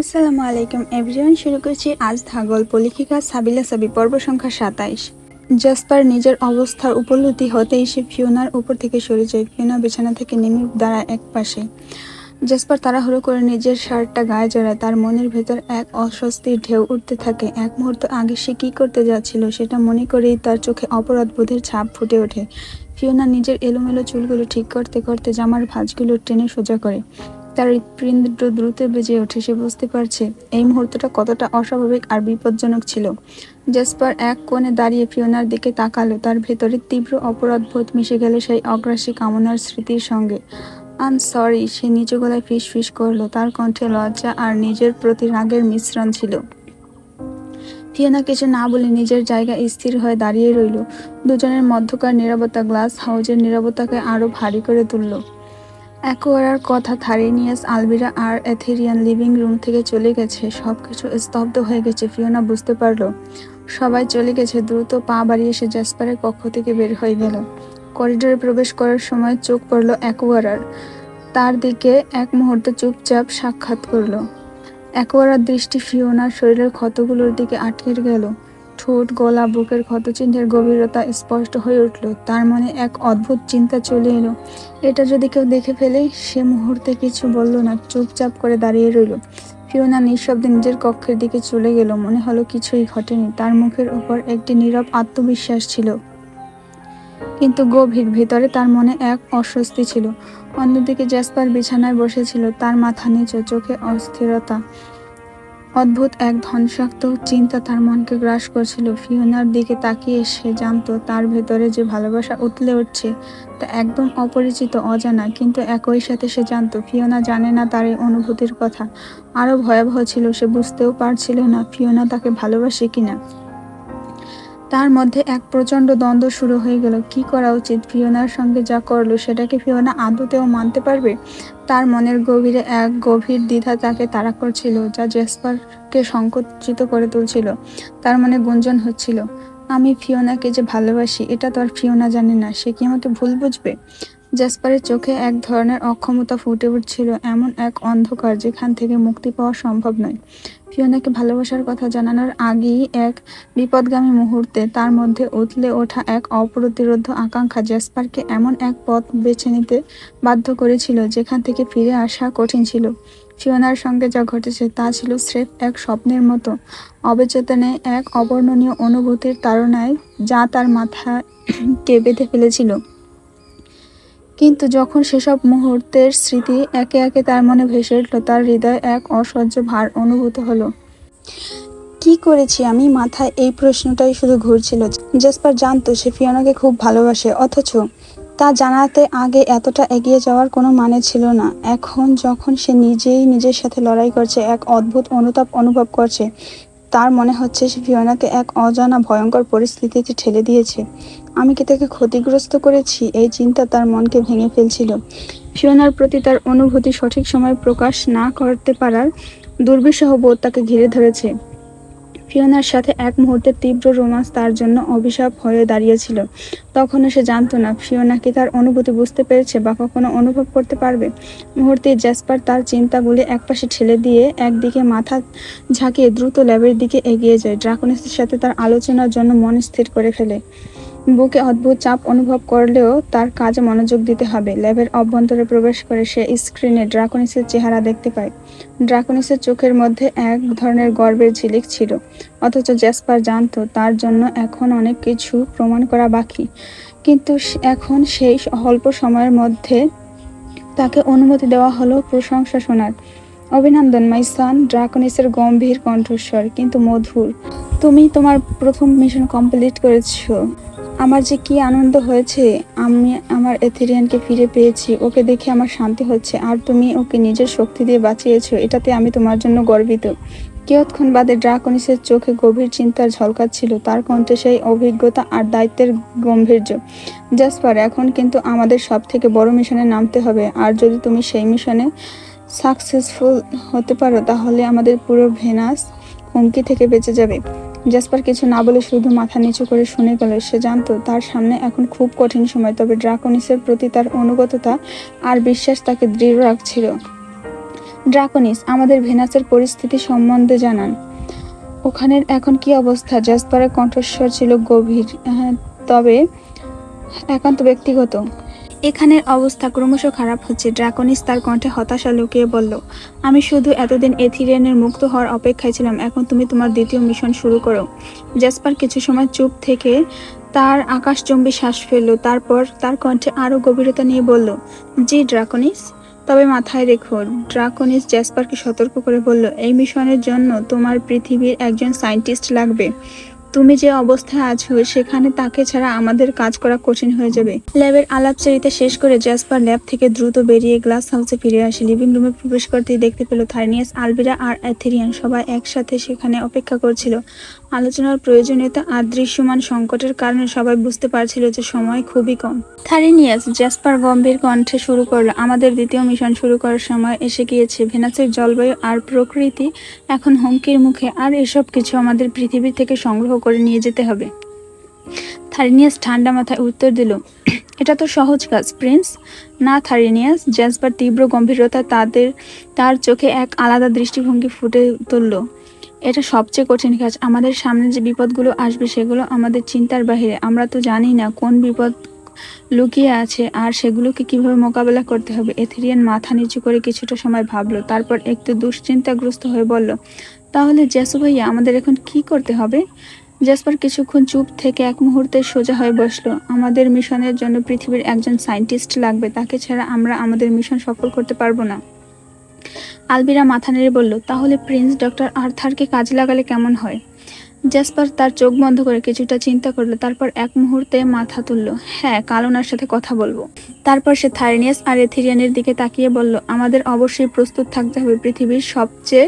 আসসালামু আলাইকুম এভরিওয়ান শুরু করছি আজ গল্প লেখিকা সাবিলা সাবি পর্ব সংখ্যা সাতাইশ। জাসপার নিজের অবস্থার উপলব্ধি হতেই সে ফিওনার উপর থেকে সরে যায়, ফিওনা বিছানা থেকে নেমে দাঁড়ায় এক পাশে। জাসপার তাড়াহুড়ো করে নিজের শার্টটা গায়ে জড়ায়, তার মনের ভেতর এক অস্বস্তির ঢেউ উঠতে থাকে। এক মুহূর্ত আগে সে কী করতে যাচ্ছিল সেটা মনে করেই তার চোখে অপরাধ বোধের ছাপ ফুটে ওঠে। ফিওনা নিজের এলোমেলো চুলগুলো ঠিক করতে করতে জামার ভাঁজগুলো টেনে সোজা করে। তার হৃৎপিণ্ড দ্রুত বেজে ওঠে, সে বুঝতে পারছে। এই মুহূর্তটা কতটা অস্বাভাবিক আর বিপজ্জনক ছিল। জেসপার এক কোণে দাঁড়িয়ে ফিওনার দিকে তাকালো। তার ভেতরে তীব্র অপরাধ অপরাধবোধ মিশে গেল সেই অগ্রাসী কামনার স্মৃতির সঙ্গে। আম সরি, সে নিচু গলায় ফিস ফিস করল। তার কণ্ঠে লজ্জা আর নিজের প্রতি রাগের মিশ্রণ ছিল। ফিওনা কিছু না বলে নিজের জায়গায় স্থির হয়ে দাঁড়িয়ে রইল। দুজনের মধ্যকার নিরাপত্তা গ্লাস হাউজের নিরাপত্তাকে আরও ভারী করে তুলল। অ্যাকোয়ারার কথা থারিনিয়াস আলবিরা আর এথেরিয়ান লিভিং রুম থেকে চলে গেছে। সব কিছু স্তব্ধ হয়ে গেছে, ফিওনা বুঝতে পারল। সবাই চলে গেছে, দ্রুত পা বাড়িয়ে সে জ্যাসপারের কক্ষ থেকে বের হয়ে গেল। করিডোরে প্রবেশ করার সময় চোখ পড়ল অ্যাকোয়ারার। তার দিকে এক মুহূর্ত চুপচাপ সাক্ষাৎ করল। অ্যাকোয়ারার দৃষ্টি ফিওনার শরীরের ক্ষতগুলোর দিকে আটকে গেল। ঠোঁট, গলা, বুকের ক্ষতচিহ্নের গভীরতা স্পষ্ট হয়ে উঠল। তার মনে এক অদ্ভুত চিন্তা চলে এলো। এটা যদি কেউ দেখে ফেলে, সে মুহূর্তে কিছু বলল না, চুপচাপ করে দাঁড়িয়ে রইল। ফিওনা নিঃশব্দে নিজের কক্ষের দিকে চলে গেল। মনে হলো কিছুই ঘটেনি। তার মুখের ওপর একটি নীরব আত্মবিশ্বাস ছিল। কিন্তু গভীর ভেতরে তার মনে এক অস্বস্তি ছিল। অন্যদিকে জ্যাসপার বিছানায় বসেছিল। তার মাথা নিচু, চোখে অস্থিরতা। অদ্ভুত এক ধ্বংসাত্মক চিন্তা তার মনকে গ্রাস করছিল। ফিওনার দিকে তাকিয়ে সে জানত তার ভেতরে যে ভালোবাসা উতলে উঠছে তা একদম অপরিচিত, অজানা, কিন্তু একই সাথে সে জানত ফিওনা জানে না তার এই অনুভূতির কথা। আরও ভয়াবহ ছিল, সে বুঝতেও পারছিল না ফিওনা তাকে ভালোবাসে কিনা। তার মধ্যে এক প্রচণ্ড দ্বন্দ্ব শুরু হয়ে গেল। কি করা উচিত? ফিওনার সঙ্গে যা করল, সেটাকে ফিওনা আদতেও মানতে পারবে? তার মনের গভীরে এক গভীর দ্বিধা তাকে তাড়া করছিল, যা জেসপারকে সংকুচিত করে তুলছিল। তার মনে গুঞ্জন হচ্ছিল, আমি ফিওনাকে যে ভালোবাসি, এটা তো আর ফিওনা জানে না, সে কি আমাকে ভুল বুঝবে? জাসপারের চোখে এক ধরনের অক্ষমতা ফুটে উঠছিল, এমন এক অন্ধকার যেখান থেকে মুক্তি পাওয়া সম্ভব নয়। ফিওনাকে ভালোবাসার কথা জানানোর আগেই এক বিপদগামী মুহূর্তে তার মধ্যে উতলে ওঠা এক অপ্রতিরোধ আকাঙ্ক্ষা জ্যাসপারকে এমন এক পথ বেছে নিতে বাধ্য করেছিল যেখান থেকে ফিরে আসা কঠিন ছিল। ফিওনার সঙ্গে যা ঘটেছে তা ছিল স্রেফ এক স্বপ্নের মতো, অবচেতনে এক অবর্ণনীয় অনুভূতির তাড়নায় যা তার মাথাকে বেঁধে ফেলেছিল। কিন্তু যখন সেসব মুহূর্তের স্মৃতি একে একে তার মনে ভেসে উঠল, তার হৃদয় এক অসহ্য ভার অনুভূত হলো। কি করেছি আমি? মাথায় এই প্রশ্নটাই শুধু ঘুরছিল। জেসপার জানতো সে ফিওনাকে খুব ভালোবাসে, অথচ তা জানাতে আগে এতটা এগিয়ে যাওয়ার কোনো মানে ছিল না। এখন যখন সে নিজেই নিজের সাথে লড়াই করছে, এক অদ্ভুত অনুতাপ অনুভব করছে, তার মনে হচ্ছে সে ফিওনাকে এক অজানা ভয়ঙ্কর পরিস্থিতিতে ঠেলে দিয়েছে। আমি কি তাকে ক্ষতিগ্রস্ত করেছি? এই চিন্তা তার মনকে ভেঙে ফেলছিল। ফিওনার প্রতি তার অনুভূতি সঠিক সময় প্রকাশ না করতে পারার দুর্বিষহ বোধ তাকে ঘিরে ধরেছে। ফিওনার সাথে এক মুহূর্তে তীব্র রোমান্স তার জন্য অভিশাপ হয়ে দাঁড়িয়েছিল। তখনও সে জানতো না, ফিওনা কি তার অনুভূতি বুঝতে পেরেছে বা কখনো অনুভব করতে পারবে? মুহূর্তে জ্যাসপার তার চিন্তাগুলি একপাশে ঠেলে দিয়ে একদিকে মাথা ঝাঁকিয়ে দ্রুত ল্যাবের দিকে এগিয়ে যায়। ড্রাকনিসের সাথে তার আলোচনার জন্য মন স্থির করে ফেলে। বুকে অদ্ভুত চাপ অনুভব করলেও তার কাজে মনোযোগ দিতে হবে। ল্যাবের অভ্যন্তরে প্রবেশ করে সে স্ক্রিনে ড্রাকনিসের চেহারা দেখতে পায়। ড্রাকনিসের চোখের মধ্যে এক ধরনের গর্বের ঝিলিক ছিল। অথচ জ্যাসপার জানত তার জন্য এখন অনেক কিছু প্রমাণ করা বাকি। কিন্তু এখন সেই অল্প সময়ের মধ্যে তাকে অনুমতি দেওয়া হলো প্রশংসা শোনার। অভিনন্দন, মাই সান, ড্রাকনিসের গম্ভীর কণ্ঠস্বর, কিন্তু মধুর। তুমি তোমার প্রথম মিশন কমপ্লিট করেছ। আমার যে কি আনন্দ হয়েছে, আমি আমার এথেরিয়ানকে ফিরে পেয়েছি। ওকে দেখে আমার শান্তি হচ্ছে। আর তুমি ওকে নিজের শক্তি দিয়ে বাঁচিয়েছো, এটাতে আমি তোমার জন্য গর্বিত। কিয়ৎক্ষণ বাদে ড্রাকনিসের চোখে গভীর চিন্তার ঝলকাচ্ছিল। তার কণ্ঠে সেই অভিজ্ঞতা আর দায়িত্বের গম্ভীর্য। জাসপার, এখন কিন্তু আমাদের সব থেকে বড় মিশনে নামতে হবে। আর যদি তুমি সেই মিশনে সাকসেসফুল হতে পারো, তাহলে আমাদের পুরো ভেনাস হুমকি থেকে বেঁচে যাবে। জাসপার কিছু না বলে শুধু মাথা নিচু করে শুনে গেল। সে জানতো তার সামনে এখন খুব কঠিন সময় তবে ড্রাকনিসের প্রতি তার অনুগততা আর বিশ্বাস তাকে দৃঢ় রাখছিল। ড্রাকনিস আমাদের ভেনাসের পরিস্থিতি সম্বন্ধে জানান। ওখানের এখন কি অবস্থা? জাসপারের কণ্ঠস্বর ছিল গভীর। হ্যাঁ, তবে একান্ত ব্যক্তিগত। এখানের অবস্থা ক্রমশ খারাপ হচ্ছে। ড্রাকনিস তার কণ্ঠে হতাশা লুকিয়ে বলল, আমি শুধু এতদিন এথিরিয়ানের মুক্ত হওয়ার অপেক্ষায় ছিলাম, এখন তুমি তোমার দ্বিতীয় মিশন শুরু করো। জাসপার কিছু সময় চুপ থেকে তার আকাশচম্বী শ্বাস ফেলল, তারপর তার কণ্ঠে আরও গভীরতা নিয়ে বলল, জি, ড্রাকনিস। তবে মাথায় রেখো ড্রাকনিস জ্যাসপারকে সতর্ক করে বলল, এই মিশনের জন্য তোমার পৃথিবীর একজন সায়েন্টিস্ট লাগবে। তুমি যে অবস্থায় আছো, সেখানে তাকে ছাড়া আমাদের কাজ করা কঠিন হয়ে যাবে। ল্যাবের আলাপচারিতা শেষ করে জ্যাসপার ল্যাব থেকে দ্রুত বেরিয়ে গ্লাস হাউসে ফিরে আসে। লিভিং রুমে প্রবেশ করতেই দেখতে পেল থার্নিয়াস আলবিরা আর অ্যাথেরিয়ান সবাই একসাথে সেখানে অপেক্ষা করছিল। আলোচনার প্রয়োজনীয়তা আর দৃশ্যমান সংকটের কারণে সবাই বুঝতে পারছিল যে সময় খুবই কম। থারিনিয়াস জ্যাসপার গম্ভীর কণ্ঠে শুরু করল, আমাদের দ্বিতীয় মিশন শুরু করার সময় এসে গিয়েছে। ভেনাসের জলবায়ু আর প্রকৃতি এখন হুমকির মুখে, আর এসব কিছু আমাদের পৃথিবী থেকে সংগ্রহ করে নিয়ে যেতে হবে। থারিনিয়াস ঠান্ডা মাথায় উত্তর দিল, এটা তো সহজ কাজ, প্রিন্স। না থারিনিয়াস জ্যাসপার তীব্র গম্ভীরতা তাদের, তার চোখে এক আলাদা দৃষ্টিভঙ্গি ফুটে তুলল। এটা সবচেয়ে কঠিন কাজ। আমাদের সামনে যে বিপদগুলো আসবে সেগুলো আমাদের চিন্তার বাহিরে। আমরা তো জানি না কোন বিপদ লুকিয়ে আছে আর সেগুলোকে কীভাবে মোকাবেলা করতে হবে। এথেরিয়ান মাথা নিচু করে কিছুটা সময় ভাবলো, তারপর একটু দুশ্চিন্তাগ্রস্ত হয়ে বলল, তাহলে জেসু ভাইয়া, আমাদের এখন কি করতে হবে? জেসপার কিছুক্ষণ চুপ থেকে এক মুহূর্তে সোজা হয়ে বসল, আমাদের মিশনের জন্য পৃথিবীর একজন সায়েন্টিস্ট লাগবে। তাকে ছাড়া আমরা আমাদের মিশন সফল করতে পারব না। আলবিরা মাথা নেড়ে বলল, তাহলে প্রিন্স ডক্টর আর্থারকে কাজে লাগালে কেমন হয়? জ্যাসপার তার চোখ বন্ধ করে কিছুটা চিন্তা করল, তারপর এক মুহূর্তে মাথা তুলল হ্যাঁ কালোনার সাথে কথা বলব। তারপর সে থাইনিয়াস আর এথিরিয়ানের দিকে তাকিয়ে বলল, আমাদের অবশ্যই প্রস্তুত থাকতে হবে, পৃথিবীর সবচেয়ে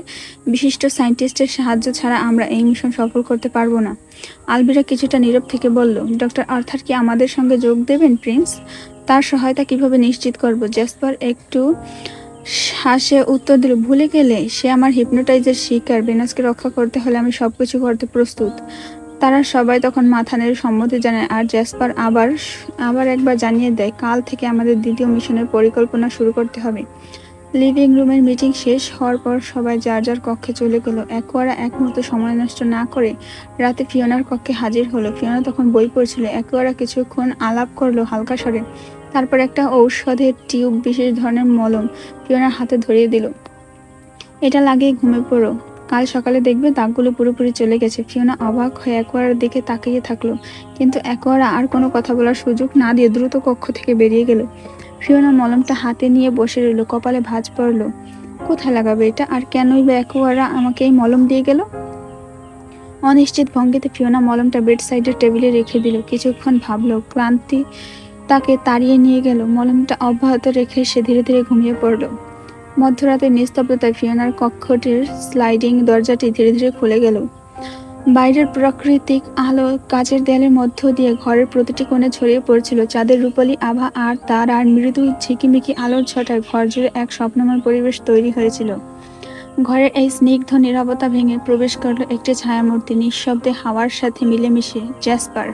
বিশিষ্ট সায়েন্টিস্টের সাহায্য ছাড়া আমরা এই মিশন সফল করতে পারব না। আলবিরা কিছুটা নীরব থেকে বলল, ডক্টর আর্থার কি আমাদের সঙ্গে যোগ দেবেন, প্রিন্স? তার সহায়তা কীভাবে নিশ্চিত করব? জ্যাসপার একটু হাসে উত্তর দিল, ভুলে গেলে সে আমার হিপনোটাইজের শিকার। বেনাসকে রক্ষা করতে হলে আমি সব কিছু করতে প্রস্তুত। তারা সবাই তখন মাথা নেড়ে সম্মতি জানায়, আর জ্যাসপার, আবার আবার একবার জানিয়ে দেয়, কাল থেকে আমাদের দ্বিতীয় মিশনের পরিকল্পনা শুরু করতে হবে। লিভিং রুমের মিটিং শেষ হওয়ার পর সবাই যার যার কক্ষে চলে গেল। একোয়ারা এক মুহূর্ত সময় নষ্ট না করে রাতে ফিওনার কক্ষে হাজির হলো। ফিওনা তখন বই পড়ছিল। একোয়ারা কিছুক্ষণ আলাপ করল হালকা স্বরে। তারপর একটা ঔষধের টিউব, বিশেষ ধরনের মলম ফিওনার হাতে ধরিয়ে দিল। এটা লাগিয়ে ঘুমে পড়ো। কাল সকালে দেখবে দাগগুলো পুরোপুরি চলে গেছে। ফিওনা অবাক হয়ে একোয়ারার দিকে তাকিয়ে থাকল। কিন্তু একোয়ারা আর কোনো কথা বলার সুযোগ না দিয়ে দ্রুত কক্ষ থেকে বেরিয়ে গেল। ফিওনা মলমটা হাতে নিয়ে বসে রইল, কপালে ভাঁজ পড়ল। কোথায় লাগাবে এটা? আর কেনই বা একোয়ারা আমাকে এই মলম দিয়ে গেল? অনিশ্চিত ভঙ্গিতে ফিওনা মলমটা বেড সাইডের টেবিলে রেখে দিল। কিছুক্ষণ ভাবলো, ক্লান্তি তাকে তাড়িয়ে নিয়ে গেল। মলমটা অব্যাহত রেখে সে ধীরে ধীরে ঘুমিয়ে পড়ল। মধ্যরাতে নিস্তব্ধতায় ফিওনার কক্ষটির স্লাইডিং দরজাটি ধীরে ধীরে খুলে গেল। বাইরের প্রাকৃতিক আলো কাচের দেয়ালের মধ্য দিয়ে ঘরের প্রতিটি কোণে ছড়িয়ে পড়ছিল। চাঁদের রূপালী আভা আর তার আর মৃদু ঝিকিমিকি আলোর ছটায় ঘর জুড়ে এক স্বপ্নময় পরিবেশ তৈরি হয়েছিল। ঘরের এই স্নিগ্ধ নীরবতা ভেঙে প্রবেশ করল একটি ছায়ামূর্তি নিঃশব্দে হাওয়ার সাথে মিলেমিশে জ্যাসপার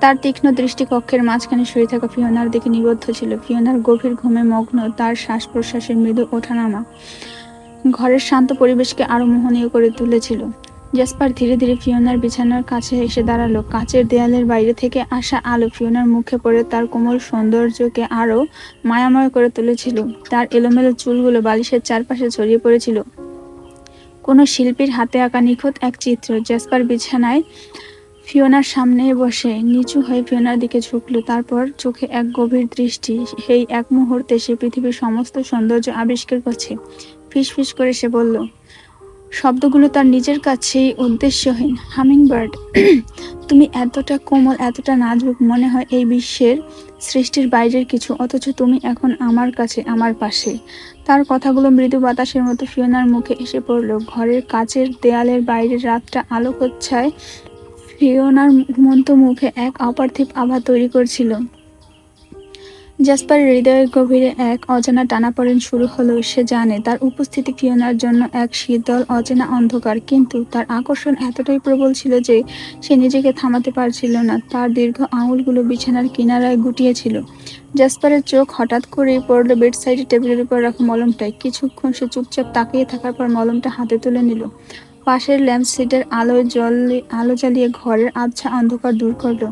তার তীক্ষ্ণ দৃষ্টি কক্ষের মাঝখানে শুয়ে থাকা ফিওনার দিকে নিবদ্ধ ছিল। ফিওনার গভীর ঘুমে মগ্ন, তার শ্বাস প্রশ্বাসের মৃদু ওঠানামা ঘরের শান্ত পরিবেশকে আরও মোহনীয় করে তুলেছিল। জ্যাসপার ধীরে ধীরে ফিওনার বিছানার কাছে এসে দাঁড়াল। কাচের দেয়ালের বাইরে থেকে আসা আলো ফিওনার মুখে পড়ে তার কোমল সৌন্দর্যকে আরও মায়াময় করে তুলেছিল। তার এলোমেলো চুলগুলো বালিশের চারপাশে ছড়িয়ে পড়েছিল। কোনো শিল্পীর হাতে আঁকা নিখুঁত এক চিত্র। জ্যাসপার বিছানায় ফিওনার সামনে বসে, নিচু হয়ে ফিওনার দিকে ঝুঁকল। তারপর চোখে এক গভীর দৃষ্টি, সেই এক মুহূর্তে সে পৃথিবীর সমস্ত সৌন্দর্য আবিষ্কার করছে। ফিস ফিস করে সে বলল, শব্দগুলো তার নিজের কাছেই উদ্দেশ্যহীন। হামিং বার্ড তুমি এতটা কোমল, এতটা নাজুক মনে হয় এই বিশ্বের সৃষ্টির বাইরের কিছু, অথচ তুমি এখন আমার কাছে, আমার পাশে। তার কথাগুলো মৃদু বাতাসের মতো ফিওনার মুখে এসে পড়ল। ঘরের কাচের দেয়ালের বাইরের রাতটা আলোকচ্ছায় ফিওনার ঘুমন্ত মুখে এক অপার্থিব আভা তৈরি করছিল। জাসপার হৃদয়ের গভীরে এক অজানা টানাপড়েন শুরু হলো, সে জানে তার উপস্থিতি ফিওনার জন্য এক শীতল, অচেনা অন্ধকার, কিন্তু তার আকর্ষণ এতটাই প্রবল ছিল যে সে নিজেকে থামাতে পারছিল না। তার দীর্ঘ আঙুলগুলো বিছানার কিনারায় গুটিয়েছিল। জাসপারের চোখ হঠাৎ করেই পড়ল বেড সাইডে টেবিলের উপর রাখা মলমটায়। কিছুক্ষণ সে চুপচাপ তাকিয়ে থাকার পর মলমটা হাতে তুলে নিল। পাশের ল্যাম্প সিটের আলোয় জল আলো জ্বালিয়ে ঘরের আবছা অন্ধকার দূর করল।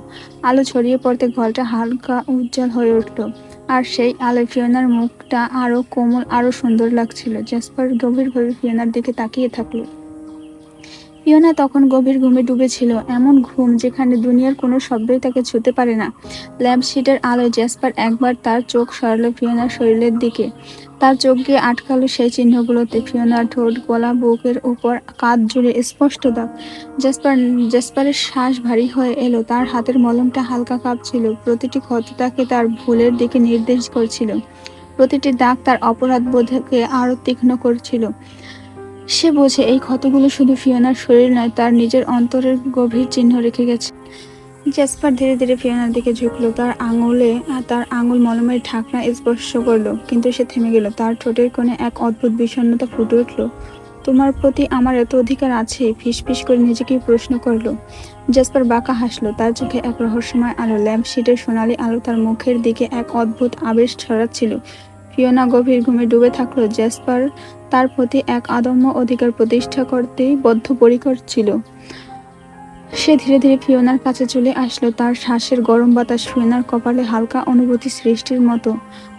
আলো ছড়িয়ে পড়তে ঘরটা হালকা উজ্জ্বল হয়ে উঠল। আর সেই আলোয় ফিওনার মুখটা আরও কোমল আরও সুন্দর লাগছিল। জাসপার গভীরভাবে ফিওনার দিকে তাকিয়ে থাকল। ফিওনা তখন গভীর ঘুমে ডুবেছিল, এমন ঘুম যেখানে দুনিয়ার কোনো শব্দই তাকে ছুতে পারে না। ল্যাম্পশিটের আলোয় জ্যাসপার একবার তার চোখ সরালো ফিওনার শরীরের দিকে। তার চোখ গিয়ে আটকালো সেই চিহ্নগুলোতে। ফিওনার ঠোঁট, গলা, বুকের উপর কাঁধ জুড়ে স্পষ্ট দাগ। জ্যাসপার, জ্যাসপারের শ্বাস ভারী হয়ে এলো, তার হাতের মলমটা হালকা কাঁপছিল। প্রতিটি ক্ষত তাকে তার ভুলের দিকে নির্দেশ করছিল। প্রতিটি দাগ তার অপরাধ বোধকে আরও তীক্ষ্ণ করছিল। সে বোঝে এই ক্ষতগুলো শুধু ফিওনার শরীর নয়, তার নিজের অন্তরের গভীর চিহ্ন রেখে গেছে। জ্যাসপার ধীরে ধীরে ফিওনার দিকে ঝুঁকলো, তার আঙুলে তার আঙুল মলমের ঢাকনা স্পর্শ করল, কিন্তু সে থেমে গেল। তার ঠোঁটের কোণে এক অদ্ভুত বিষণ্ণতা ফুটে উঠল। তোমার প্রতি আমার এত অধিকার আছে? ফিসফিস করে নিজেকেই প্রশ্ন করল। জাসপার বাঁকা হাসলো, তার চোখে এক রহস্যময় আলো, ল্যাম্পশিটের সোনালি আলো তার মুখের দিকে এক অদ্ভুত আবেশ ছড়াচ্ছিল। ফিওনা গভীর ঘুমে ডুবে থাকল। জ্যাসপার তার প্রতি এক আদম্য অধিকার প্রতিষ্ঠা করতেই বদ্ধপরিকর ছিল। সে ধীরে ধীরে ফিওনার কাছে চলে আসলো। তার শ্বাসের গরম বাতাস ফিওনার কপালে হালকা অনুভূতি সৃষ্টির মতো।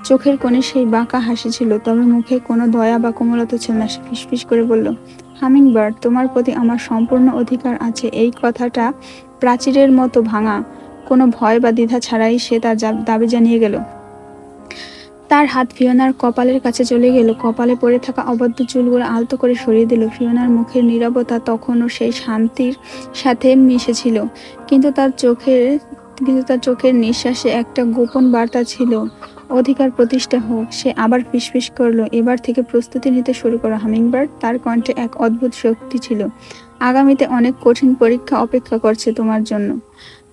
চোখের কোণে সেই বাঁকা হাসি ছিল। তবে মুখে কোনো দয়া বা কোমলতা ছিল না। সে ফিসফিস করে বলল হামিং বার্ড তোমার প্রতি আমার সম্পূর্ণ অধিকার আছে। এই কথাটা প্রাচীরের মতো ভাঙা। কোনো ভয় বা দ্বিধা ছাড়াই সে তার দাবি জানিয়ে গেল। তার হাত ফিওনার কপালের কাছে চলে গেল। কপালে পড়ে থাকা অবদ্ধ চুলগুলো আলতো করে সরিয়ে দিল। ফিওনার মুখের নীরবতা তখনও সেই শান্তির সাথে মিশেছিল। কিন্তু তার চোখের, কিন্তু তার চোখের নিঃশ্বাসে একটা গোপন বার্তা ছিল। অধিকার প্রতিষ্ঠা হোক, সে আবার ফিসফিস করল। এবার থেকে প্রস্তুতি নিতে শুরু করো। হামিংবার্ড, তার কণ্ঠে এক অদ্ভুত শক্তি ছিল। আগামীতে অনেক কঠিন পরীক্ষা অপেক্ষা করছে তোমার জন্য।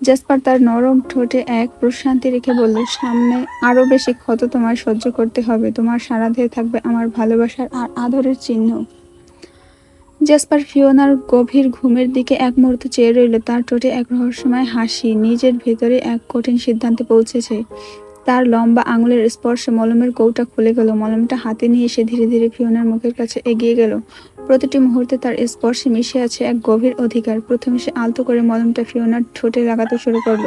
জাসপার তার নরম ঠোঁটে এক প্রশান্তি রেখে বলল, সামনে আরও বেশি ক্ষত তোমার সহ্য করতে হবে। তোমার সারা দেহে থাকবে আমার ভালোবাসার আর আদরের চিহ্ন। জাসপার ফিওনার গভীর ঘুমের দিকে এক মুহূর্ত চেয়ে রইল। তার ঠোঁটে এক রহস্যময় হাসি নিজের ভেতরে এক কঠিন সিদ্ধান্তে পৌঁছেছে। তার লম্বা আঙুলের স্পর্শে মলমের কৌটা খুলে গেল। মলমটা হাতে নিয়ে সে ধীরে ধীরে ফিওনার মুখের কাছে এগিয়ে গেল। প্রতিটি মুহূর্তে তার স্পর্শে মিশে আছে এক গভীর অধিকার। প্রথমে সে আলতো করে মলমটা ফিওনার ঠোঁটে লাগাতে শুরু করল।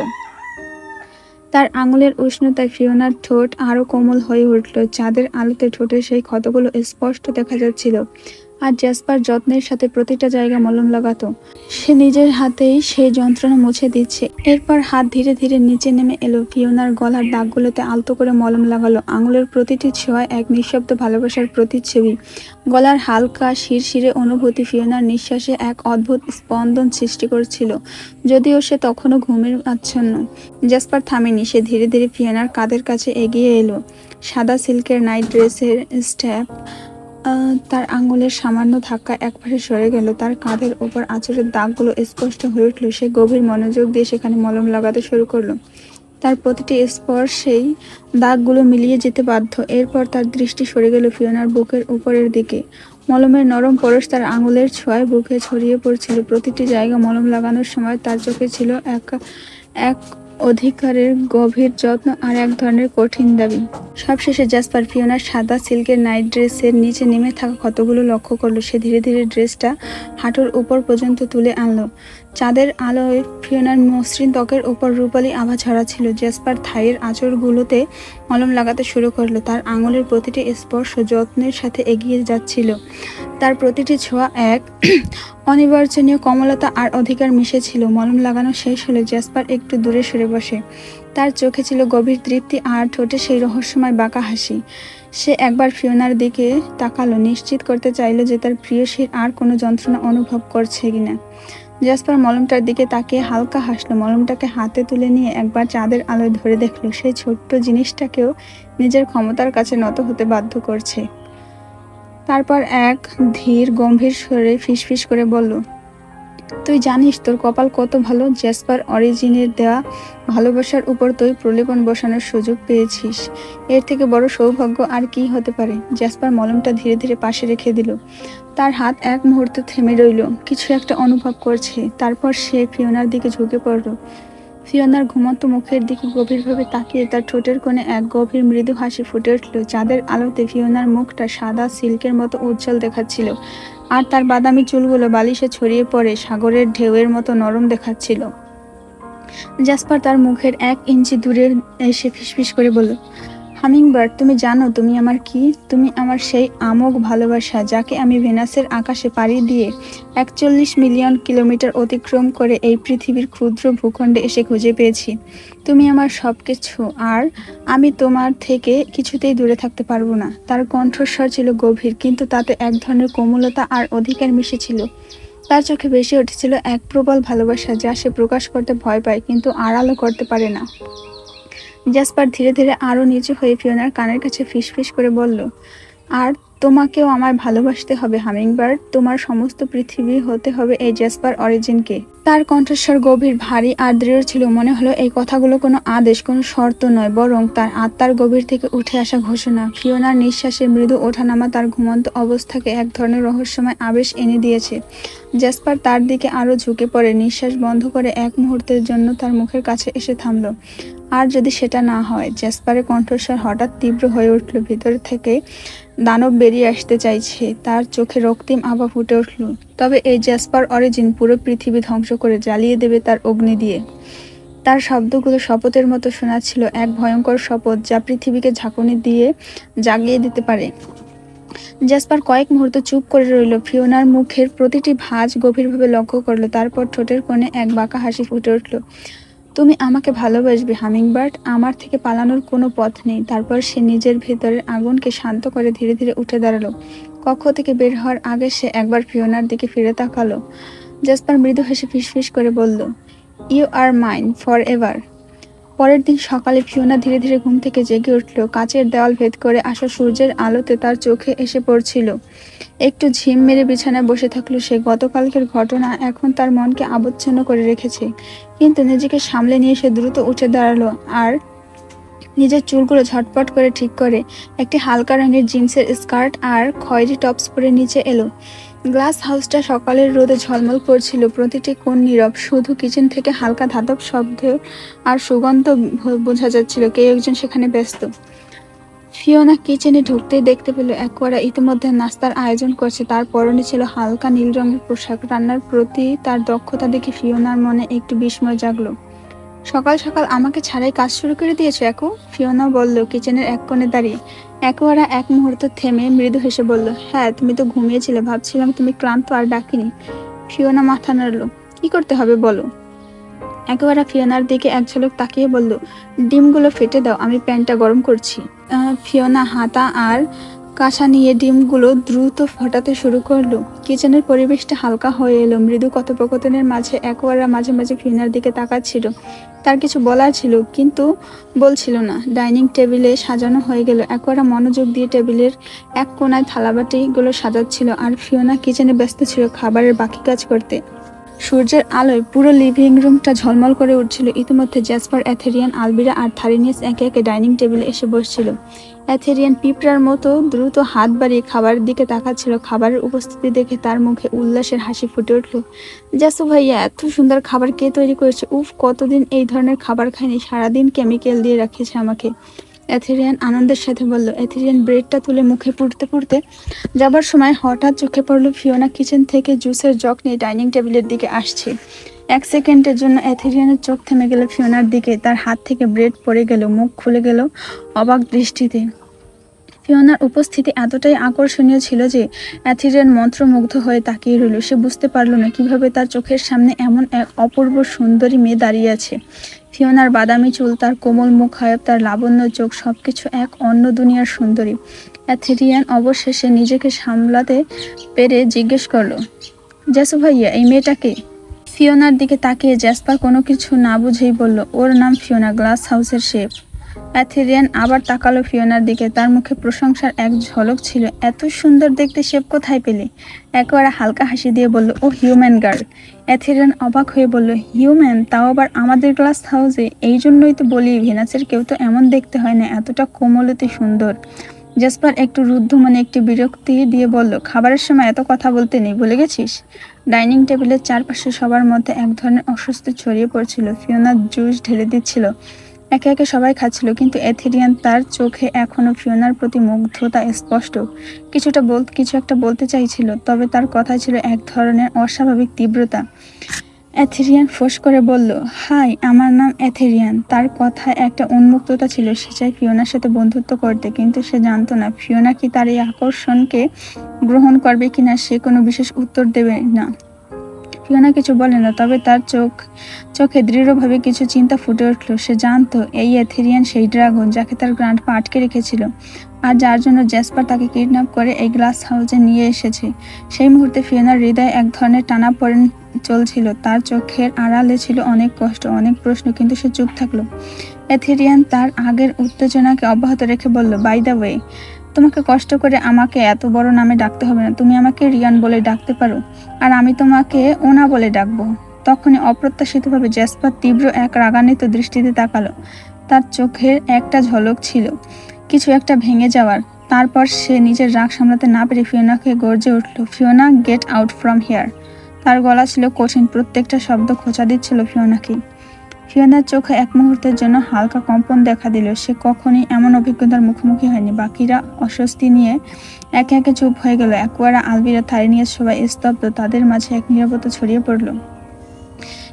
তার আঙুলের উষ্ণতায় ফিওনার ঠোঁট আরও কোমল হয়ে উঠল। চাঁদের আলোতে ঠোঁটের সেই ক্ষতগুলো স্পষ্ট দেখা যাচ্ছিল। আর জ্যাসপার যত্নের সাথে প্রতিটা জায়গা মলম লাগাতো। সে নিজের হাতেই সেই যন্ত্রণা মুছে দিচ্ছে। এরপর হাত ধীরে ধীরে নিচে নেমে এলো। ফিওনার গলার দাগগুলোতে আলতো করে মলম লাগালো। আঙুলের প্রতিটি ছোঁয়া এক নিঃশব্দ ভালোবাসার প্রতিচ্ছবি। গলার হালকা শিরশিরে অনুভূতি ফিওনার নিঃশ্বাসে এক অদ্ভুত স্পন্দন সৃষ্টি করছিল, যদিও সে তখনও ঘুমের আচ্ছন্ন। জাসপার থামেনি। সে ধীরে ধীরে ফিওনার কাঁধের কাছে এগিয়ে এলো। সাদা সিল্কের নাইট ড্রেসের স্ট্যাপ তার আঙুলের সামান্য ধাক্কা একপাশে সরে গেল। তার কাঁধের ওপর আঁচড়ের দাগগুলো স্পষ্ট হয়ে উঠল। সে গভীর মনোযোগ দিয়ে সেখানে মলম লাগাতে শুরু করল। তার প্রতিটি স্পর্শেই দাগগুলো মিলিয়ে যেতে বাধ্য। এরপর তার দৃষ্টি সরে গেল ফিওনার বুকের উপরের দিকে। মলমের নরম পরশ তার আঙুলের ছোঁয়ায় বুকে ছড়িয়ে পড়ছিল। প্রতিটি জায়গা মলম লাগানোর সময় তার চোখে ছিল এক এক অধিকারের গভীর যত্ন আর এক ধরনের কঠিন দাবি। সবশেষে জাসপার ফিওনার সাদা সিল্কের নাইট ড্রেসের নিচে নেমে থাকা কতগুলো লক্ষ্য করল। সে ধীরে ধীরে ড্রেসটা হাঁটুর উপর পর্যন্ত তুলে আনলো। চাঁদের আলোয় ফিওনার মসৃণ ত্বকের উপর রূপালি আভা ছড়াচ্ছিল জাসপার থাইয়ের আঁচড়গুলোতে মলম লাগাতে শুরু করল। তার আঙুলের প্রতিটি স্পর্শ যত্নের সাথে এগিয়ে যাচ্ছিল। তার প্রতিটি ছোঁয়া এক অনিবার্জনীয় কমলতা আর অধিকার মিশেছিল। মলম লাগানো শেষ হলে জাসপার একটু দূরে সরে বসে। তার চোখে ছিল গভীর তৃপ্তি আর ঠোঁটে সেই রহস্যময় বাঁকা হাসি। সে একবার ফিওনার দিকে তাকালো, নিশ্চিত করতে চাইলো যে তার প্রিয়সীর আর কোনো যন্ত্রণা অনুভব করছে কিনা। জাসপার মলমটার দিকে তাকিয়ে হালকা হাসলো। মলমটাকে হাতে তুলে নিয়ে একবার চাঁদের আলোয় ধরে দেখল, সেই ছোট্ট জিনিসটাকেও নিজের ক্ষমতার কাছে নত হতে বাধ্য করছে। তারপর এক ধীর, গম্ভীর স্বরে ফিসফিস করে বলল, তুই জানিস তোর কপাল কত ভালো? জ্যাসপার অরিজিনের দেওয়া ভালোবাসার উপর তুই প্রলেপন বসানোর সুযোগ পেয়েছিস। এর থেকে বড় সৌভাগ্য আর কি হতে পারে? জ্যাসপার মলমটা ধীরে ধীরে পাশে রেখে দিল। তার হাত এক মুহূর্তে থেমে রইল। কিছু একটা অনুভব করছে। তারপর সে ফিওনার দিকে ঝুঁকে পড়ল। ফিওনার ঘুমন্ত মুখের দিকে গভীরভাবে তাকিয়ে তার ঠোঁটের কোণে এক গভীর মৃদু হাসি ফুটে উঠল। চাঁদের আলোতে ফিওনার মুখটা সাদা সিল্কের মতো উজ্জ্বল দেখাচ্ছিল আর তার বাদামি চুলগুলো বালিশে ছড়িয়ে পড়ে সাগরের ঢেউয়ের মতো নরম দেখাচ্ছিল। জাসপার তার মুখের এক ইঞ্চি দূরে এসে ফিসফিস করে বলল হামিংবার্ড তুমি জানো তুমি আমার কি? তুমি আমার সেই আমোঘ ভালোবাসা যাকে আমি ভেনাসের আকাশে পাড়ি দিয়ে একচল্লিশ মিলিয়ন কিলোমিটার অতিক্রম করে এই পৃথিবীর ক্ষুদ্র ভূখণ্ডে এসে খুঁজে পেয়েছি। তুমি আমার সব কিছু আর আমি তোমার থেকে কিছুতেই দূরে থাকতে পারব না। তার কণ্ঠস্বর ছিল গভীর, কিন্তু তাতে এক ধরনের কোমলতা আর অধিকার মিশেছিল তার চোখে বেশি উঠেছিল এক প্রবল ভালোবাসা যা সে প্রকাশ করতে ভয় পায়, কিন্তু আড়ালও করতে পারে না। জাসপার ধীরে ধীরে আরও নিচু হয়ে ফিওনার কানের কাছে ফিসফিস করে বলল, আর তোমাকেও আমায় ভালোবাসতে হবে, হামিংবার্ড। তোমার সমস্ত পৃথিবী হতে হবে এই জাসপার অরিজিনকে। তার কণ্ঠস্বর গভীর, ভারী, আর দৃঢ় ছিল। মনে হলো এই কথাগুলো কোনো আদেশ, কোনো শর্ত নয়, বরং তার আত্মার গভীর থেকে উঠে আসা ঘোষণা। ফিওনার নিঃশ্বাসে মৃদু ওঠানামা তার ঘুমন্ত অবস্থাকে এক ধরনের রহস্যময় আবেশ এনে দিয়েছে। জাসপার তার দিকে আরও ঝুঁকে পড়ে, নিঃশ্বাস বন্ধ করে এক মুহূর্তের জন্য তার মুখের কাছে এসে থামল। আর যদি সেটা না হয় জ্যাসপারের কণ্ঠস্বর হঠাৎ তীব্র হয়ে উঠল, ভিতর থেকে দানব বেরিয়ে আসতে চাইছে, তার চোখে রক্তিম আভা ফুটে উঠল। তবে এই জ্যাসপার অরিজিন পুরো পৃথিবী ধ্বংস করে জ্বালিয়ে দেবে তার অগ্নি দিয়ে। তার শব্দগুলো শপথের মতো শোনাচ্ছিল এক ভয়ঙ্কর শপথ যা পৃথিবীকে ঝাঁকুনি দিয়ে জাগিয়ে দিতে পারে। জ্যাসপার কয়েক মুহূর্ত চুপ করে রইল। ফিওনার মুখের প্রতিটি ভাঁজ গভীরভাবে লক্ষ্য করল, তারপর ঠোঁটের কোণে এক বাঁকা হাসি ফুটে উঠল। তুমি আমাকে ভালোবাসবে, হামিংবার্ড। আমার থেকে পালানোর কোনো পথ নেই। তারপর সে নিজের ভেতরের আগুনকে শান্ত করে ধীরে ধীরে উঠে দাঁড়াল। কক্ষ থেকে বের হওয়ার আগে সে একবার ফিওনার দিকে ফিরে তাকালো। জাসপার মৃদু হেসে ফিসফিস করে বলল you are mine forever পরের দিন সকালে ফিওনা ধীরে ধীরে ঘুম থেকে জেগে উঠল। কাচের দেওয়াল ভেদ করে আসা সূর্যের আলোতে তার চোখে এসে পড়ছিল। একটু ঝিম মেরে বিছানায় বসে থাকল সে। গতকালকের ঘটনা এখন তার মনকে আবচ্ছন্ন করে রেখেছে। কিন্তু নিজেকে সামলে নিয়ে সে দ্রুত উঠে দাঁড়াল আর নিজের চুলগুলো ঝটপট করে ঠিক করে একটি হালকা রঙের জিন্সের স্কার্ট আর খয়েরি টপস পরে নিচে এলো। গ্লাস হাউসটা সকালের রোদে ঝলমল করছিল। প্রতিটি কোণ নীরব, শুধু কিচেন থেকে হালকা ধাতব শব্দ আর সুগন্ধ বোঝা যাচ্ছিল কেউ একজন সেখানে ব্যস্ত। ফিওনা কিচেনে ঢুকতেই দেখতে পেল একোয়ারা ইতিমধ্যে নাস্তার আয়োজন করছে। তার পরনে ছিল হালকা নীল রঙের পোশাক। রান্নার প্রতি তার দক্ষতা দেখে ফিওনার মনে একটু বিস্ময় জাগলো। সকাল সকাল আমাকে ছাড়াই কাজ শুরু করে দিয়েছ, একো। ফিওনা বলল, কিচেনের এক কোণে দাঁড়িয়ে। একোয়ারা এক মুহূর্ত থেমে মৃদু হেসে বলল হ্যাঁ তুমি তো ঘুমিয়েছিলে, ভাবছিলাম তুমি ক্লান্ত আর ডাকিনি। ফিওনা মাথা নাড়ল, কি করতে হবে বলো? একেবারে ফিওনার দিকে এক ঝলক তাকিয়ে বলল, ডিমগুলো ফেটে দাও, আমি প্যানটা গরম করছি। ফিওনা হাতা আর কাঁচা নিয়ে ডিমগুলো দ্রুত ফোটাতে শুরু করল। কিচেনের পরিবেশটা হালকা হয়ে এলো। মৃদু কথোপকথনের মাঝে একবারা মাঝে মাঝে ফিওনার দিকে তাকাচ্ছিল। তার কিছু বলার ছিল, কিন্তু বলছিল না। ডাইনিং টেবিলে সাজানো হয়ে গেল। একবারা মনোযোগ দিয়ে টেবিলের এক কোনায় থালাবাটিগুলো সাজাচ্ছিল আর ফিওনা কিচেনে ব্যস্ত ছিল খাবারের বাকি কাজ করতে। সূর্যের আলোয় পুরো লিভিং রুমটা ঝলমল করে উঠছিল। ইতিমধ্যে জ্যাসপার, অ্যাথেরিয়ান, আলবিরা আর থারিনিয়াস একে একে ডাইনিং টেবিলে এসে বসছিল। অ্যাথেরিয়ান পিঁপড়ার মতো দ্রুত হাত বাড়িয়ে খাবারের দিকে তাকাচ্ছিল। খাবারের উপস্থিতি দেখে তার মুখে উল্লাসের হাসি ফুটে উঠল। জাসু ভাইয়া, এত সুন্দর খাবার কে তৈরি করেছে? উফ, কতদিন এই ধরনের খাবার খাইনি? সারাদিন কেমিক্যাল দিয়ে রাখিয়েছে আমাকে। অ্যাথেরিয়ান আনন্দের সাথে বলল অ্যাথেরিয়ান ব্রেডটা তুলে মুখে পুড়তে পুড়তে যাবার সময় হঠাৎ চোখে পড়ল ফিওনা কিচেন থেকে জুসের জগ নিয়ে ডাইনিং টেবিলের দিকে আসছে। এক সেকেন্ডের জন্য অ্যাথেরিয়ানের চোখ থেমে গেল ফিওনার দিকে, তার হাত থেকে ব্রেড পড়ে গেল, মুখ খুলে গেল অবাক দৃষ্টিতে। ফিওনার উপস্থিতি এতটাই আকর্ষণীয় ছিল যে অ্যাথিরিয়ান মন্ত্রমুগ্ধ হয়ে তাকিয়ে রইল। সে বুঝতে পারল না কীভাবে তার চোখের সামনে এমন এক অপূর্ব সুন্দরী মেয়ে দাঁড়িয়ে আছে। ফিওনার বাদামি চুল, তার কোমল মুখ হায়ব তার লাবণ্য চোখ, সবকিছু এক অন্য দুনিয়ার সুন্দরী। অ্যাথেরিয়ান অবশেষে নিজেকে সামলাতে পেরে জিজ্ঞেস করল জ্যাসু ভাইয়া, এই মেয়েটাকে ফিওনার দিকে তাকিয়ে জ্যাসপার কোনো কিছু না বুঝেই বলল, ওর নাম ফিওনা, গ্লাস হাউসের শেফ। অ্যাথেরিয়ান আবার তাকালো ফিওনার দিকে, তার মুখে প্রশংসার এক ঝলক ছিল, এত সুন্দর দেখতে, শেফ কোথায় পেলে? একবারে হালকা হাসি দিয়ে বলল, ও হিউম্যান গার্ল। অ্যাথেরিয়ান অবাক হয়ে বলল, হিউম্যান, তাও আবার আমাদের গ্লাস হাউসে এই জন্যই তো বলি, ভেনাসের কেউ তো এমন দেখতে হয় না, এতটা কোমলতে সুন্দর। জাসপার একটু রুদ্ধ মানে একটি বিরক্তি দিয়ে বলল, খাবারের সময় এত কথা বলতে নেই, ভুলে গেছিস? ডাইনিং টেবিলের চারপাশে সবার মধ্যে এক ধরনের অসুস্থ ছড়িয়ে পড়ছিল। ফিওনা জুস ঢেলে দিচ্ছিল। একে একে সবাই খাচ্ছিল, কিন্তু এথেরিয়ান তার চোখে এখনও ফিওনার প্রতি মুগ্ধতা স্পষ্ট। কিছুটা বল কিছু একটা বলতে চাইছিল, তবে তার কথা ছিল এক ধরনের অস্বাভাবিক তীব্রতা। অ্যাথেরিয়ান ফোঁস করে বলল, হাই, আমার নাম অ্যাথেরিয়ান তার কথায় একটা উন্মুক্ততা ছিল, সে চাই ফিওনার সাথে বন্ধুত্ব করতে, কিন্তু সে জানতো না ফিওনা কি তার এই আকর্ষণকে গ্রহণ করবে কিনা, সে কোনো বিশেষ উত্তর দেবে না। ফিওনা কিছু বলে না, তবে তার চোখ, চোখে দৃঢ়ভাবে কিছু চিন্তা ফুটে উঠল। সে জানতো, এই এথেরিয়ান সেই ড্রাগন যাকে তার গ্রান্ড পা আটকে রেখেছিল আর যার জন্য জ্যাসপার তাকে কিডন্যাপ করে এই গ্লাস হাউসে নিয়ে এসেছে। সেই মুহূর্তে ফিওনার হৃদয়ে এক ধরনের টানা পড়েন চলছিল। তার চোখের আড়ালে ছিল অনেক কষ্ট, অনেক প্রশ্ন, কিন্তু সে চুপ থাকল। এথেরিয়ান তার আগের উত্তেজনাকে অব্যাহত রেখে বলল বাই দ্য ওয়ে তোমাকে কষ্ট করে আমাকে এত বড় নামে ডাকতে হবে না। তুমি আমাকে রিয়ান বলে ডাকতে পারো, আর আমি তোমাকে ওনা বলে ডাকবো। তখনই অপ্রত্যাশিতভাবে জ্যাসপার তীব্র এক রাগান্বিত দৃষ্টিতে তাকালো। তার চোখের একটা ঝলক ছিল, কিছু একটা ভেঙে যাওয়ার। তারপর সে নিজের রাগ সামলাতে না পেরে ফিওনাকে গর্জে উঠল, Fiona, get out from here. তার গলা ছিল কঠিন, প্রত্যেকটা শব্দ খোঁচা দিচ্ছিল ফিওনাকে ফিওনার চোখে এক মুহূর্তের জন্য হালকা কম্পন দেখা দিল। সে কখনই এমন অভিজ্ঞতার মুখোমুখি হয়নি। বাকিরা অস্বস্তি নিয়ে একে একে চুপ হয়ে গেল। অ্যাকোয়ারা আলবিরা থারিনিয়াস সবাই স্তব্ধ। তাদের মাঝে এক নিরাপত্তা ছড়িয়ে পড়ল।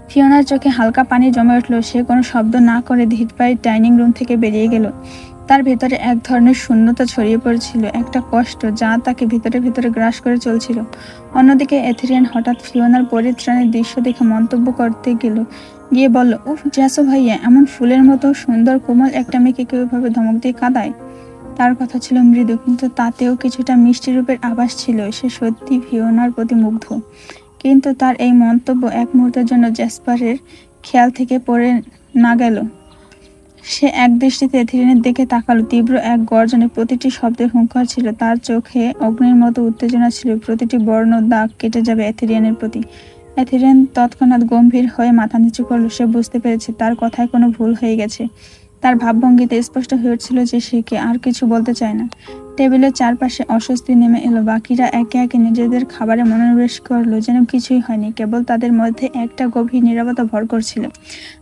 ফিওনার চোখে হালকা পানি জমে উঠল। সে কোনো শব্দ না করে ধীর পায়ে ডাইনিং রুম থেকে বেরিয়ে গেল। তার ভেতরে এক ধরনের শূন্যতা ছড়িয়ে পড়েছিল, একটা কষ্ট যা তাকে ভিতরে ভিতরে গ্রাস করে চলছিল। অন্যদিকে এথেরিয়ান হঠাৎ ফিওনার পরিত্রাণের দৃশ্য দেখে মন্তব্য করতে গেল গিয়ে বলল, উফ, জ্যাসো ভাইয়া, এমন ফুলের মতো সুন্দর কোমল একটা মেয়েকে কেউ এভাবে ধমক দিয়ে কাঁদায়? তার কথা ছিল মৃদু, কিন্তু তাতেও কিছুটা মিষ্টি রূপের আভাস ছিল। সে সত্যি ফিওনার প্রতি মুগ্ধ। কিন্তু তার এই মন্তব্য এক মুহূর্তের জন্য জ্যাসপারের খেয়াল থেকে পড়ে না গেল। সে এক দৃষ্টিতে এথিরিনের দিকে তাকালো। তীব্র এক গর্জনে প্রতিটি শব্দের হুঙ্কার ছিল। তার চোখে অগ্নির মতো উত্তেজনা ছিল। প্রতিটি বর্ণ দাগ কেটে যাবে এথেরিয়ানের প্রতি। এথেরিয়ান তৎক্ষণাৎ গম্ভীর হয়ে মাথা নিচু করল। সে বুঝতে পেরেছে তার কথায় কোনো ভুল হয়ে গেছে। তার ভাবভঙ্গিতে স্পষ্ট হয়ে উঠছিল যে সে কে আর কিছু বলতে চায় না। টেবিলের চারপাশে অস্বস্তি নেমে এলো। বাকিরা একে একে নিজেদের খাবারে মনোনিবেশ করল যেন কিছুই হয়নি, কেবল তাদের মধ্যে একটা গভীর নিরাপত্তা ভর করছিল।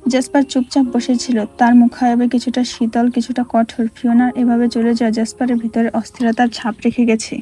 জেসপার চুপচাপ বসেছিল। তার মুখায়বে কিছুটা শীতল, কিছুটা কঠোর। ফিওনার এভাবে চলে যাওয়া জেসপারের ভিতরে অস্থিরতার ছাপ রেখে গেছে।